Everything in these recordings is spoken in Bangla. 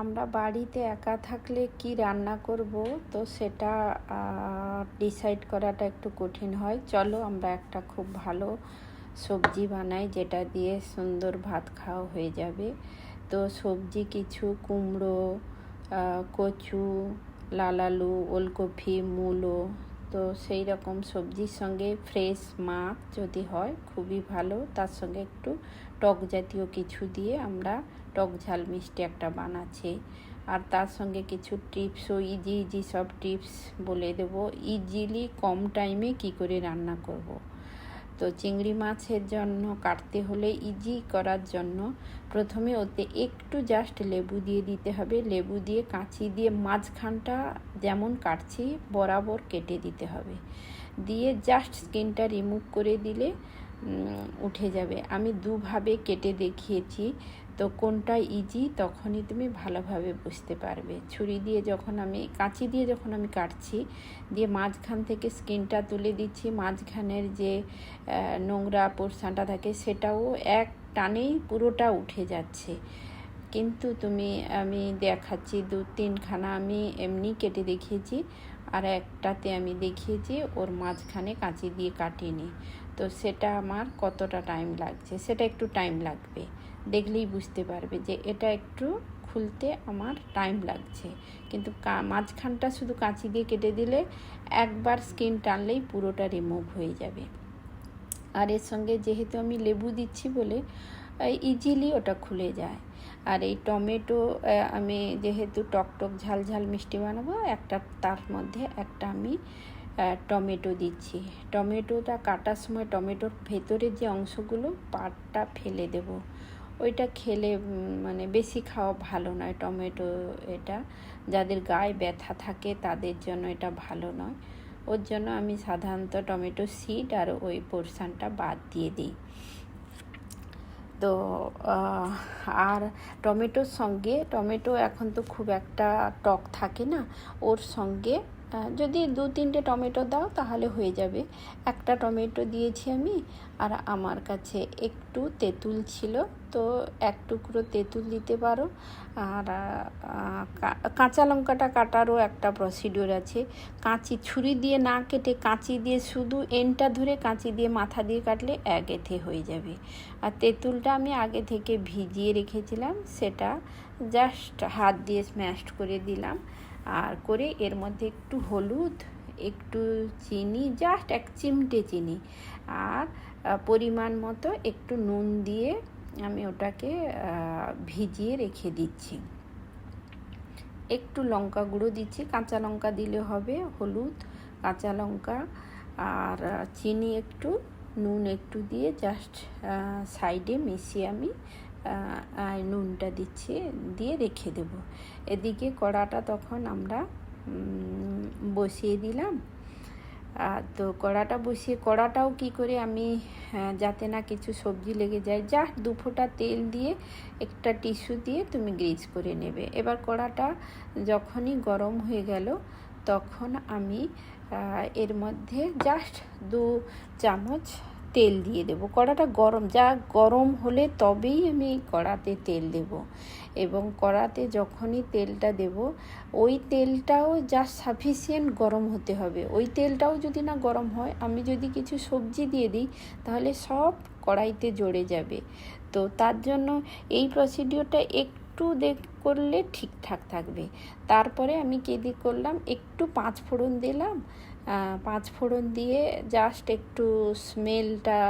আমরা বাড়িতে একা থাকলে কি রান্না করব? তো সেটা ডিসাইড করাটা একটু কঠিন হয়। চলো আমরা একটা খুব ভালো সবজি বানাই, যেটা দিয়ে সুন্দর ভাত খাওয়া হয়ে যাবে। তো সবজি কিছু, কুমড়ো কচু, লাল আলু, ওলকপি, মূলো তো সেই রকম সবজির সঙ্গে ফ্রেশ মাছ যদি হয়, খুবই ভালো। তার সঙ্গে একটু টক জাতীয় কিছু দিয়ে আমরা টক ঝাল মিষ্টি একটা বানাচ্ছি। আর তার সঙ্গে কিছু টিপসও ইজি ইজি সব টিপস বলে দেবো। ইজিলি কম টাইমে কি করে রান্না করব। তো চিংড়ি মাছের জন্য কাটতে হলে ইজি করার জন্য প্রথমে ওতে একটু জাস্ট লেবু দিয়ে দিতে হবে। লেবু দিয়ে কাঁচি দিয়ে মাঝখানটা যেমন কাটছি বরাবর কেটে দিতে হবে। দিয়ে জাস্ট স্কিনটা রিমুভ করে দিলে উঠে যাবে। আমি দুভাবে কেটে দেখিয়েছি। তো কোনটা ইজি তখনই তুমি ভালোভাবে বুঝতে পারবে। ছুরি দিয়ে যখন আমি, কাঁচি দিয়ে যখন আমি কাটছি, দিয়ে মাঝখান থেকে স্কিনটা তুলে দিচ্ছি, মাঝখানের যে নোংরা পোর্শনটা থাকে সেটাও এক টানেই পুরোটা উঠে যাচ্ছে। কিন্তু তুমি, আমি দেখাচ্ছি দু তিনখানা আমি এমনি কেটে দেখিয়েছি, আর একটাতে আমি দেখিয়েছি ওর মাঝখানে কাঁচি দিয়ে কাটিনি। তো সেটা আমার কতটা টাইম লাগছে, সেটা একটু টাইম লাগবে। দেখলেই বুঝতে পারবে যে এটা একটু খুলতে আমার টাইম লাগছে। কিন্তু মাঝখানটা শুধু কাঁচি দিয়ে কেটে দিলে একবার স্কিন টানলেই পুরোটা রিমুভ হয়ে যাবে। আর এর সঙ্গে যেহেতু আমি লেবু দিচ্ছি বলে ইজিলি ওটা খুলে যায়। আর এই টমেটো আমি যেহেতু টক টক, ঝাল ঝাল মিষ্টি বানাবো, একটা তার মধ্যে একটা আমি টমেটো দিচ্ছি। টমেটোটা কাটার সময় টমেটোর ভেতরের যে অংশগুলো পাটটা ফেলে দেব। ওইটা খেলে মানে বেশি খাওয়া ভালো নয় টমেটো এটা। যাদের গায়ে ব্যথা থাকে তাদের জন্য এটা ভালো নয়। ওর জন্য আমি সাধারণত টমেটো সিড আর ওই পোর্শনটা বাদ দিয়ে দিই। তো আর টমেটোর সঙ্গে, টমেটো এখন তো খুব একটা টক থাকে না। ওর সঙ্গে যদি দু তিনটে টমেটো দাও তাহলে হয়ে যাবে। একটা টমেটো দিয়েছি আমি, আর আমার কাছে একটু তেঁতুল ছিল। তো এক টুকরো তেঁতুল দিতে পারো। আর কাঁচা লঙ্কাটা কাটারও একটা প্রসিডিওর আছে। কাঁচি ছুরি দিয়ে না কেটে কাঁচি দিয়ে শুধু এনটা ধরে কাঁচি দিয়ে মাথা দিয়ে কাটলে এক এথে হয়ে যাবে। আর তেঁতুলটা আমি আগে থেকে ভিজিয়ে রেখেছিলাম, সেটা জাস্ট হাত দিয়ে স্ম্যাশ করে দিলাম। আর করে এর মধ্যে একটু হলুদ, একটু চিনি জাস্ট এক চিমটে চিনি। আর পরিমাণ মতো একটু নুন দিয়ে আমি ওটাকে ভিজিয়ে রেখে দিচ্ছি। একটু লঙ্কা গুঁড়ো দিচ্ছি। কাঁচা লঙ্কা দিলে হবে হলুদ, কাঁচা লঙ্কা আর চিনি একটু, নুন একটু দিয়ে জাস্ট সাইডে মিশিয়ে আমি নুনটা দিচ্ছি, দিয়ে রেখে দেব। এদিকে কড়াটা তখন আমরা বসিয়ে দিলাম। তো কড়াটা বসিয়ে, কড়াটাও কি করে আমি যাতে না কিছু সবজি লেগে যায়, যা দু ফোঁটা তেল দিয়ে একটা টিস্যু দিয়ে তুমি গ্রিজ করে নেবে। এবার কড়াটা যখনই গরম হয়ে গেল, তখন আমি এর মধ্যে জাস্ট দু চামচ তেল দিয়ে দেব। কড়াটা গরম, যা গরম হলে তবেই আমি কড়াতে তেল দেব। এবং কড়াতে যখনই তেলটা দেব, ওই তেলটাও যা সাফিসিয়েন্ট গরম হতে হবে। ওই তেলটাও যদি না গরম হয়, আমি যদি কিছু সবজি দিয়ে দিই, তাহলে সব কড়াইতে জড়ে যাবে। তো তার জন্য এই প্রসিডিওরটা একটু দেখ, করলে ঠিকঠাক থাকবে। তারপরে আমি কী দিয়ে করলাম, একটু পাঁচ ফোড়ন দিলাম। পাঁচ ফোড়ন দিয়ে জাস্ট একটু স্মেলটা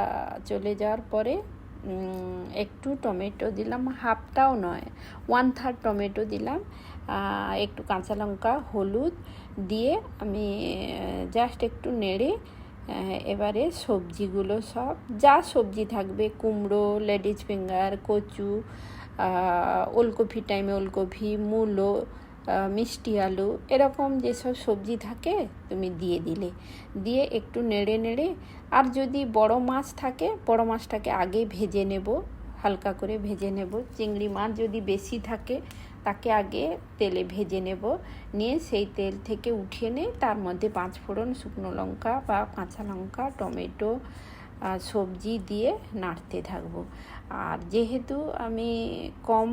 চলে যাওয়ার পরে একটু টমেটো দিলাম। হাফটাও নয় ওয়ান থার্ড টমেটো দিলাম। একটু কাঁচা লঙ্কা, হলুদ দিয়ে আমি জাস্ট একটু নেড়ে এবারে সবজিগুলো সব, যা সবজি থাকবে, কুমড়ো, লেডিস ফিঙ্গার, কচু ওলকপি টাইমে ওলকপি, মূলো মিষ্টি আলু, এরকম যেসব সবজি থাকে তুমি দিয়ে দিলে। দিয়ে একটু নেড়ে নেড়ে, আর যদি বড় মাছ থাকে, বড় মাছটাকে আগে ভেজে নেব, হালকা করে ভেজে নেব। চিংড়ি মাছ যদি বেশি থাকে, তাকে আগে তেলে ভেজে নেব। নিয়ে সেই তেল থেকে উঠিয়ে নিয়ে তার মধ্যে পাঁচ ফোড়ন শুকনো লঙ্কা বা কাঁচা লঙ্কা, টমেটো সবজি দিয়ে নাড়তে থাকব। আর যেহেতু আমি কম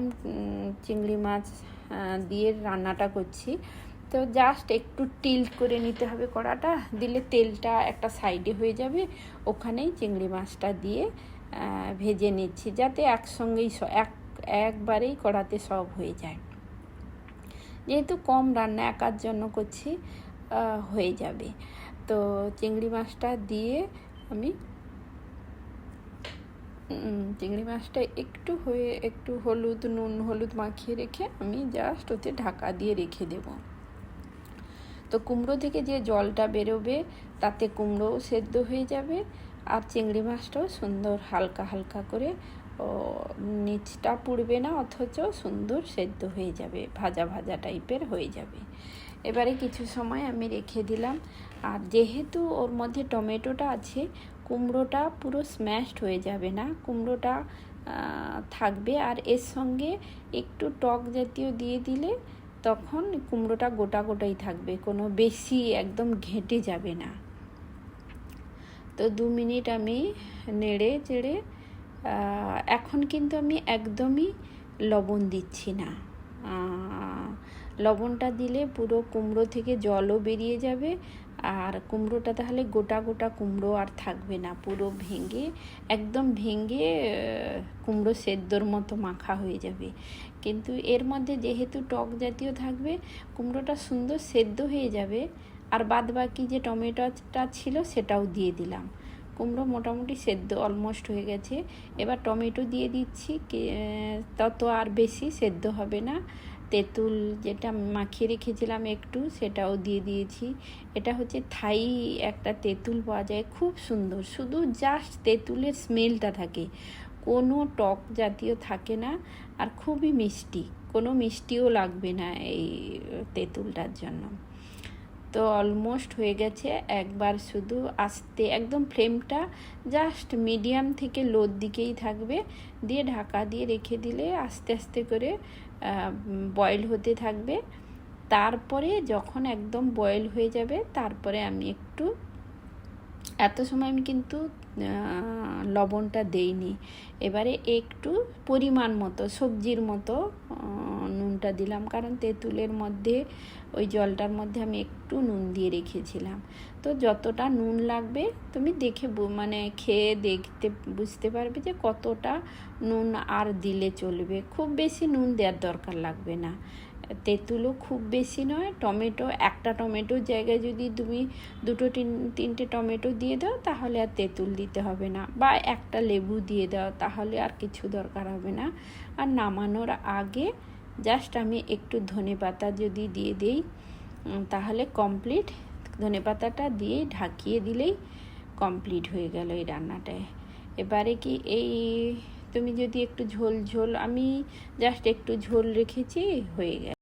চিংড়ি মাছ দিয়ে রান্নাটা করছি। তো জাস্ট একটু টিল্ট করে নিতে হবে কড়াটা, দিলে তেলটা একটা সাইডে হয়ে যাবে। ওখানেই চিংড়ি মাছটা দিয়ে ভেজে নিচ্ছি যাতে একসঙ্গেই এক, একবারেই কড়াতে সব হয়ে যায়। যেহেতু কম রান্না একার জন্য করছি হয়ে যাবে। তো চিংড়ি মাছটা দিয়ে আমি চিংড়ি মাছটা একটু হয়ে, একটু হলুদ নুন, হলুদ মাখিয়ে রেখে আমি জাস্ট ওতে ঢাকা দিয়ে রেখে দেব। তো কুমড়ো থেকে যে জলটা বেরোবে, তাতে কুমড়োও সেদ্ধ হয়ে যাবে আর চিংড়ি মাছটাও সুন্দর হালকা হালকা করে, ও, নিচটা পুড়বে না, অথচ সুন্দর সেদ্ধ হয়ে যাবে, ভাজা ভাজা টাইপের হয়ে যাবে। এবারে কিছু সময় আমি রেখে দিলাম। আর যেহেতু ওর মধ্যে টমেটোটা আছে কুমড়োটা পুরো স্ম্যাশড হয়ে যাবে না, কুমড়োটা থাকবে। আর এর সঙ্গে একটু টক জাতীয় দিয়ে দিলে তখন কুমড়োটা গোটা গোটাই থাকবে, কোনো বেশি একদম ঘেঁটে যাবে না। তো দু মিনিট আমি নেড়ে চেড়ে এখন কিন্তু আমি একদমই লবণ দিচ্ছি না। লবণটা দিলে পুরো কুমড়ো থেকে জলও বেরিয়ে যাবে আর কুমড়োটা তাহলে গোটা গোটা কুমড়ো আর থাকবে না, পুরো ভেঙে, একদম ভেঙে কুমড়ো সেদ্ধর মতো মাখা হয়ে যাবে। কিন্তু এর মধ্যে যেহেতু টক জাতীয় থাকবে, কুমড়োটা সুন্দর সেদ্ধ হয়ে যাবে, আর বাদ বাকি যে টমেটোটা ছিল সেটাও দিয়ে দিলাম। কুমড়ো মোটামুটি সেদ্ধ অলমোস্ট হয়ে গেছে। এবার টমেটো দিয়ে দিচ্ছি তত আর বেশি সেদ্ধ হবে না। তেঁতুল যেটা মাখিয়ে রেখেছিলাম একটু, সেটাও দিয়ে দিয়েছি। এটা হচ্ছে থাই একটা তেঁতুল পাওয়া যায়, খুব সুন্দর। শুধু জাস্ট তেঁতুলের স্মেলটা থাকে। কোনো টক জাতীয় থাকে না আর খুবই মিষ্টি। কোনো মিষ্টিও লাগবে না এই তেঁতুলটার জন্য। তো অলমোস্ট হয়ে গেছে। একবার শুধু আস্তে, একদম ফ্লেমটা জাস্ট মিডিয়াম থেকে লোর দিকেই থাকবে। দিয়ে ঢাকা দিয়ে রেখে দিলে আস্তে আস্তে করে বয়েল হতে থাকবে। তারপরে যখন একদম বয়েল হয়ে যাবে, তারপরে আমি একটু, এত সময় আমি কিন্তু লবণটা দেইনি। এবারে একটু পরিমাণ মতো, সবজির মতো নুনটা দিলাম। কারণ তেঁতুলের মধ্যে, ওই জলটার মধ্যে আমি একটু নুন দিয়ে রেখেছিলাম। তো যতটা নুন লাগবে, তুমি দেখে মানে খেয়ে দেখতে, বুঝতে পারবে যে কতটা নুন আর দিলে চলবে। খুব বেশি নুন দেওয়ার দরকার লাগবে না। তেঁতুলও খুব বেশি নয়, টমেটো, একটা টমেটোর জায়গায় যদি তুমি দুটো তিন, তিনটে টমেটো দিয়ে দাও, তাহলে আর তেঁতুল দিতে হবে না। বা একটা লেবু দিয়ে দাও, তাহলে আর কিছু দরকার হবে না। আর নামানোর আগে জাস্ট আমি একটু ধনে পাতা যদি দিয়ে দিই তাহলে কমপ্লিট ধনে পাতাটা দিয়ে ঢাকিয়ে দিলেই কমপ্লিট হয়ে গেল এই রান্নাটায়। এবারে কি এই তুমি যদি একটু ঝোল ঝোল আমি জাস্ট একটু ঝোল রেখেছি হয়ে গেল।